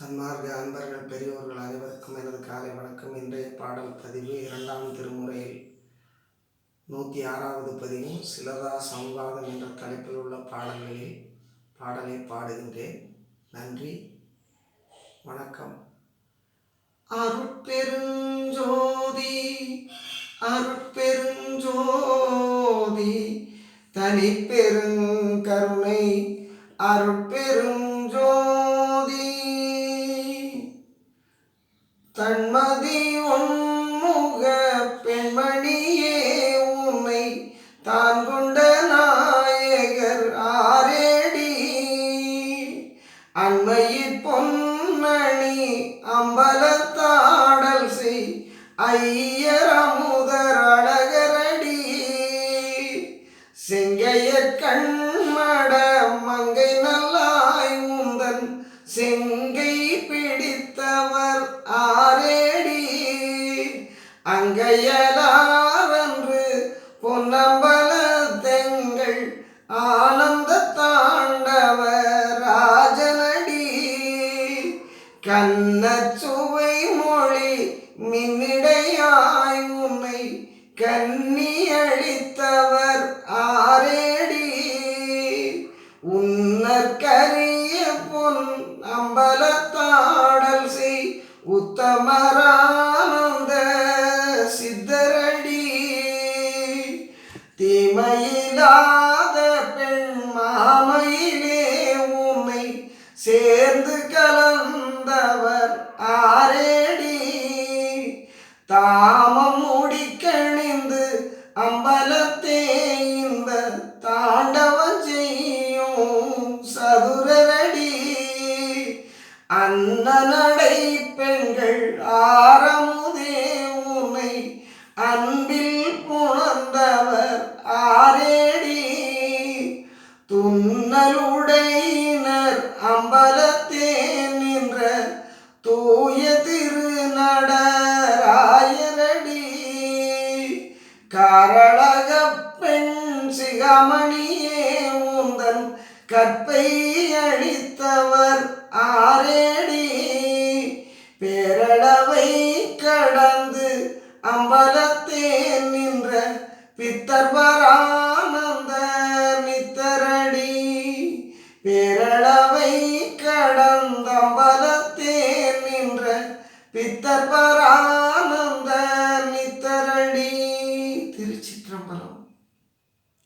சன்மார்க்க அன்பர்கள் பெரியோர்கள் அனைவருக்கும் எனது காலை வணக்கம். இன்றைய பாடல் பதிவு இரண்டாம் திருமுறையில் நூற்றி ஆறாவது பதிவும் சிலதா சம்வாதம் என்ற தலைப்பில் உள்ள பாடல்களில் பாடலை பாடுகின்றேன். நன்றி. வணக்கம். அருட்பெருஞ்சோதி அருட்பெருஞ்சோதி தனிப்பெருங்கருணை அருட்பெரும் தன்மதி உன்முக பெண்மணியே உன்னை தான் கொண்ட நாயகர் ஆரேடி. அண்மையிற் பொன்மணி அம்பலத்தாடல் செய் ஐயர் அமுதர் அழகரடி. செங்கைய கண்மட மங்கை நல்லாய் உந்தன் செங்கை பிடித்த அங்கையலாரன்று பொன்னம்பல தெங்கள் ஆனந்த தாண்டவ ராஜனடி. கண்ணச்சுவை மொழி மின்னிடையாய் உன்னை கன்னி ஆரேடி. உன்னற்கரிய பொன் அம்பலத்தாடல் செய் உத்தமரா தீமையில்லாத பெண் மாமையிலே உன்னை சேர்ந்து கலந்தவர் ஆரேடி. தாமம் முடிக்கணிந்து அம்பலத்தே இந்த தாண்டவம் செய்யும் சதுரடி அன்ன நடை பெண்கள் ஆரமுதே உன்னை அன்பில் துன்னலுடையினர் அம்பலத்தே நின்ற தூய திருநடராயனடி. கரளக பெண் சிகாமணியே உந்தன் கற்பை அழித்தவர் ஆரேடி. பேரளவை கடந்து அம்பலத்தே நின்ற பித்தர்வரான கடந்த பலத்தே நின்ற பித்தர்பா